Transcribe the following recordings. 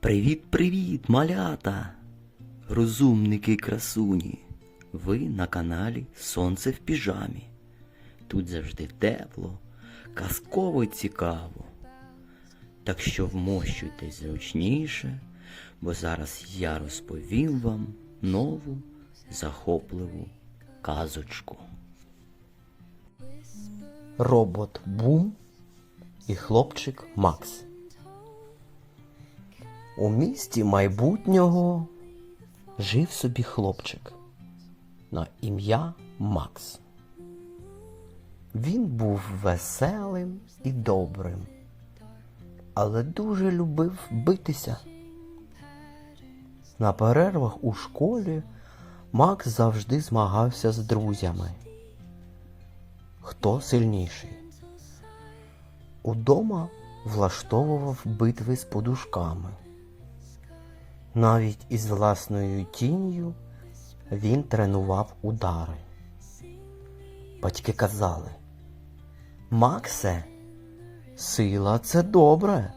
Привіт-привіт, малята! Розумники красуні! Ви на каналі Сонце в піжамі. Тут завжди тепло, казково цікаво. Так що вмощуйтесь зручніше, бо зараз я розповім вам нову захопливу казочку. Робот Бум і хлопчик Макс. У місті майбутнього жив собі хлопчик на ім'я Макс. Він був веселим і добрим, але дуже любив битися. На перервах у школі Макс завжди змагався з друзями. Хто сильніший? Удома влаштовував битви з подушками. Навіть із власною тінню він тренував удари. Батьки казали, Максе, сила це добре,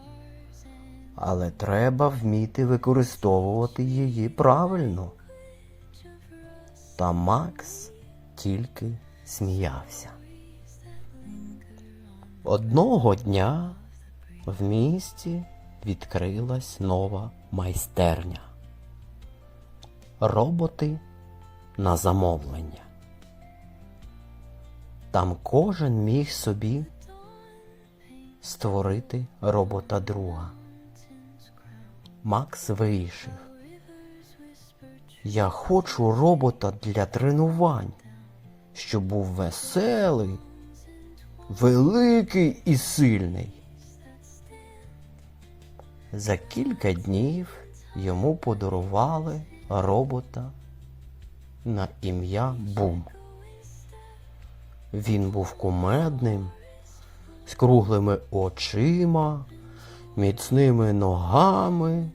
але треба вміти використовувати її правильно. Та Макс тільки сміявся. Одного дня в місті відкрилась нова майстерня. Роботи на замовлення. Там кожен міг собі створити робота друга. Макс вирішив. Я хочу робота для тренувань, щоб був веселий, великий і сильний. За кілька днів йому подарували робота на ім'я Бум. Він був кумедним, з круглими очима, міцними ногами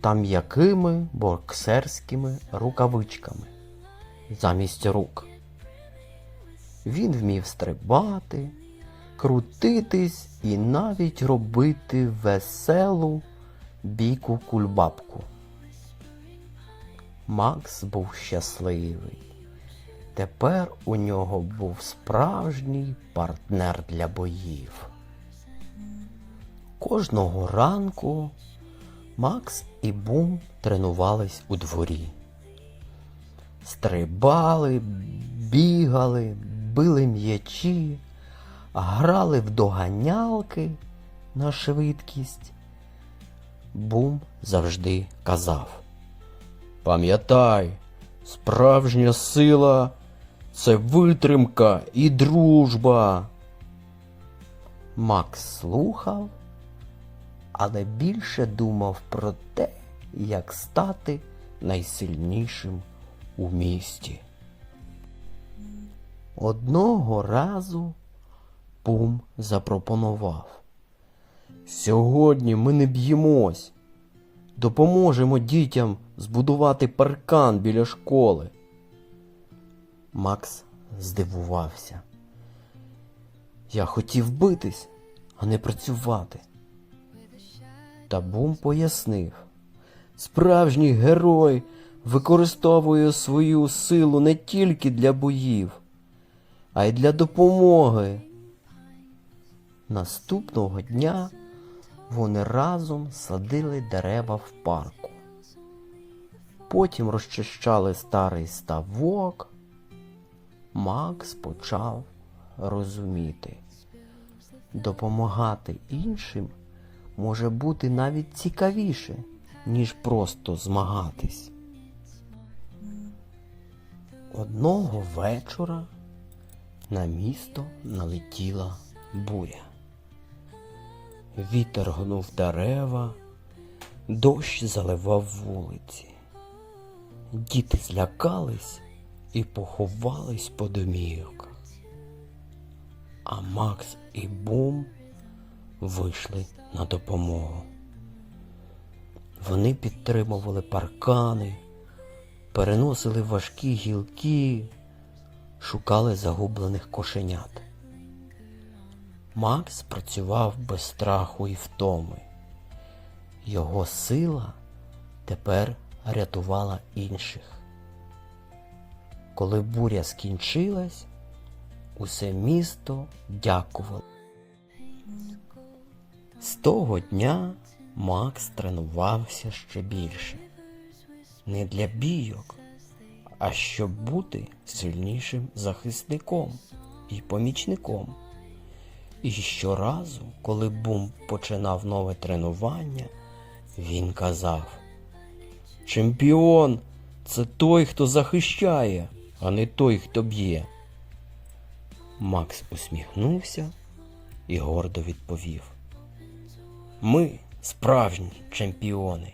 та м'якими боксерськими рукавичками замість рук. Він вмів стрибати, крутитись і навіть робити веселу біку кульбабку. Макс був щасливий. Тепер у нього був справжній партнер для боїв. Кожного ранку Макс і Бум тренувались у дворі. Стрибали, бігали, били м'ячі, грали в доганялки на швидкість. Бум завжди казав. Пам'ятай, справжня сила це витримка і дружба. Макс слухав, але більше думав про те, як стати найсильнішим у місті. Одного разу Пум запропонував. Сьогодні ми не б'ємось. Допоможемо дітям збудувати паркан біля школи. Макс здивувався. Я хотів битись, а не працювати. Та Бум пояснив. Справжній герой використовує свою силу не тільки для боїв, а й для допомоги. Наступного дня вони разом садили дерева в парку. Потім розчищали старий ставок. Макс почав розуміти. Допомагати іншим може бути навіть цікавіше, ніж просто змагатись. Одного вечора на місто налетіла буря. Вітер гнув дерева, дощ заливав вулиці. Діти злякались і поховались по домівках. А Макс і Бум вийшли на допомогу. Вони підтримували паркани, переносили важкі гілки, шукали загублених кошенят. Макс працював без страху і втоми. Його сила тепер рятувала інших. Коли буря скінчилась, усе місто дякувало. З того дня Макс тренувався ще більше. Не для бійок, а щоб бути сильнішим захисником і помічником. І щоразу, коли Бум починав нове тренування, він казав: Чемпіон це той, хто захищає, а не той, хто б'є. Макс усміхнувся і гордо відповів: Ми справжні чемпіони.